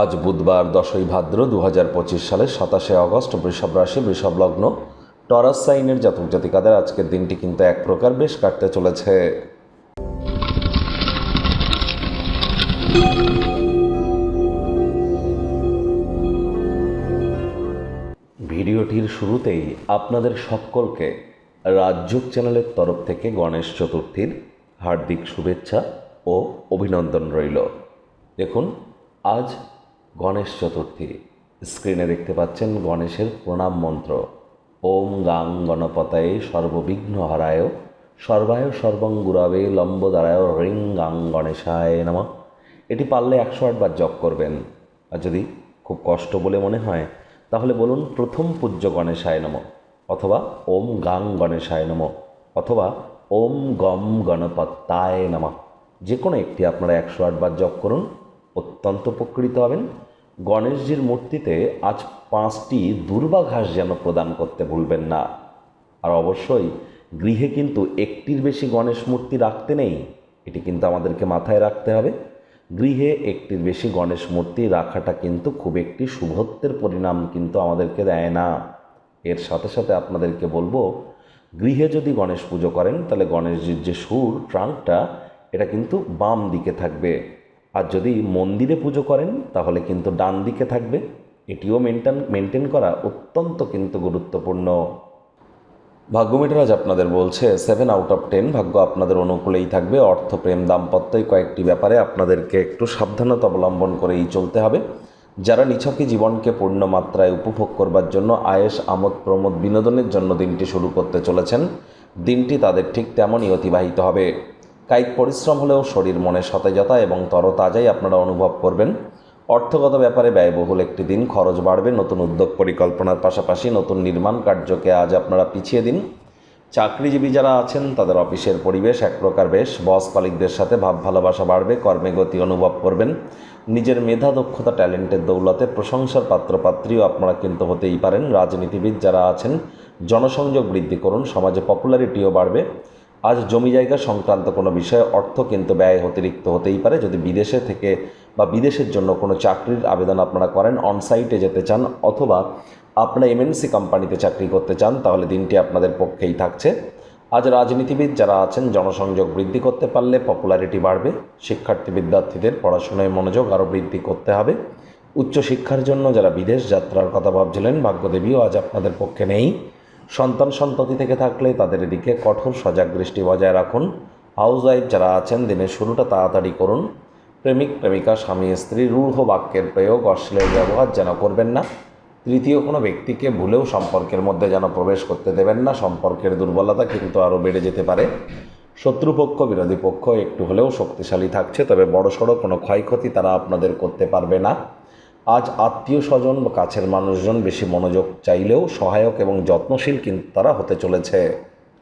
আজ বুধবার দশই ভাদ্র দু হাজার পঁচিশ সালের সাতাশে আগস্ট বৃষভ রাশি, বৃষভ লগ্ন। টরাস সাইনের জাতক জাতিকাদের আজকের দিনটি কিন্তু এক প্রকার বেশ কাটতে চলেছে। ভিডিওটির শুরুতেই আপনাদের সকলকে রাজ্যক চ্যানেলের তরফ থেকে গণেশ চতুর্থীর হার্দিক শুভেচ্ছা ও অভিনন্দন রইল। দেখুন, আজ গণেশ চতুর্থী। স্ক্রিনে দেখতে পাচ্ছেন গণেশের প্রণাম মন্ত্র। ওম গাং গণপতায় সর্ববিঘ্ন হারায় সর্বায় সর্বং গুরাবে লম্বদারায় রিং গাং গণেশায় নম। এটি পারলে একশো আটবার জপ করবেন। আর যদি খুব কষ্ট বলে মনে হয়, তাহলে বলুন প্রথম পূজ্য গণেশায় নম। অথবা ওম গাং গণেশায় নম। অথবা ওম গম গণপত্তায় নমঃ। যে কোনো একটি আপনারা একশো আটবার জপ করুন, অত্যন্ত উপকৃত হবেন। গণেশজির মূর্তিতে আজ পাঁচটি দুর্বাঘাস যেন প্রদান করতে ভুলবেন না। আর অবশ্যই গৃহে কিন্তু একটির বেশি গণেশ মূর্তি রাখতে নেই, এটি কিন্তু আমাদেরকে মাথায় রাখতে হবে। গৃহে একটির বেশি গণেশ মূর্তি রাখাটা কিন্তু খুব একটি শুভত্বের পরিণাম কিন্তু আমাদেরকে দেয় না। এর সাথে সাথে আপনাদেরকে বলব, গৃহে যদি গণেশ পুজো করেন, তাহলে গণেশজির যে সুর, ট্রাঙ্কটা, এটা কিন্তু বাম দিকে থাকবে। আর যদি মন্দিরে পুজো করেন, তাহলে কিন্তু ডান দিকে থাকবে। এটিও মেনটেন মেনটেন করা অত্যন্ত কিন্তু গুরুত্বপূর্ণ। ভাগ্যমিটার আজ আপনাদের বলছে সেভেন আউট অফ টেন ভাগ্য আপনাদের অনুকূলেই থাকবে। অর্থ, প্রেম দাম্পত্য এই কয়েকটি ব্যাপারে আপনাদেরকে একটু সাবধানতা অবলম্বন করেই চলতে হবে। যারা নিছকে জীবনকে পূর্ণ মাত্রায় উপভোগ করবার জন্য আয়েস, আমোদ, প্রমোদ বিনোদনের জন্য দিনটি শুরু করতে চলেছেন, দিনটি তাদের ঠিক তেমনই অতিবাহিত হবে। কায়িক পরিশ্রম হলেও শরীর মনে সতেজতা এবং তরতাজাই আপনারা অনুভব করবেন। অর্থগত ব্যাপারে ব্যয়বহুল একটি দিন, খরচ বাড়বে, নতুন উদ্যোগ পরিকল্পনার পাশাপাশি নতুন নির্মাণ কার্যকে আজ আপনারা পিছিয়ে দিন। চাকরিজীবী যারা আছেন, তাদের অফিসের পরিবেশ এক প্রকার বেশ। বস কলিকদের সাথে ভাব ভালোবাসা বাড়বে, কর্মে গতি অনুভব করবেন। নিজের মেধা, দক্ষতা, ট্যালেন্টের দৌলতে প্রশংসার পাত্রপাত্রীও আপনারা কিন্তু হতেই পারেন। রাজনীতিবিদ যারা আছেন, জনসংযোগ বৃদ্ধি করুন, সমাজে পপুলারিটিও বাড়বে। আজ জমি জায়গা সংক্রান্ত কোনো বিষয়ে অর্থ কিন্তু ব্যয় অতিরিক্ত হতেই পারে। যদি বিদেশে থেকে বা বিদেশের জন্য কোনো চাকরির আবেদন আপনারা করেন অনসাইটে যেতে চান অথবা আপনারা এমএনসি কোম্পানিতে চাকরি করতে চান, তাহলে দিনটি আপনাদের পক্ষেই থাকছে। আজ রাজনীতিবিদ যারা আছেন, জনসংযোগ বৃদ্ধি করতে পারলে পপুলারিটি বাড়বে। শিক্ষার্থী বিদ্যার্থীদের পড়াশোনায় মনোযোগ আরও বৃদ্ধি করতে হবে। উচ্চশিক্ষার জন্য যারা বিদেশ যাত্রার কথা ভাবছিলেন, ভাগ্যদেবীও আজ আপনাদের পক্ষে নেই। সন্তান সন্ততি থেকে থাকলে তাদের দিকে কঠোর সজাগ দৃষ্টি বজায় রাখুন। হাউস ওয়াইফ যারা আছেন, দিনের শুরুটা তাড়াতাড়ি করুন। প্রেমিক, প্রেমিকা, স্বামী, স্ত্রী, রূঢ় বাক্যের প্রয়োগ, অশ্লীল ব্যবহার যেন করবেন না। তৃতীয় কোনো ব্যক্তিকে ভুলেও সম্পর্কের মধ্যে যেন প্রবেশ করতে দেবেন না। সম্পর্কের দুর্বলতা কিন্তু আরও বেড়ে যেতে পারে। শত্রুপক্ষ, বিরোধী পক্ষ একটু হলেও শক্তিশালী থাকছে, তবে বড়সড় কোনো ক্ষয়ক্ষতি তারা আপনাদের করতে পারবে না। আজ আত্মীয় স্বজন বা কাছের মানুষজন বেশি মনোযোগ চাইলেও সহায়ক এবং যত্নশীল কিন্তু তারা হতে চলেছে।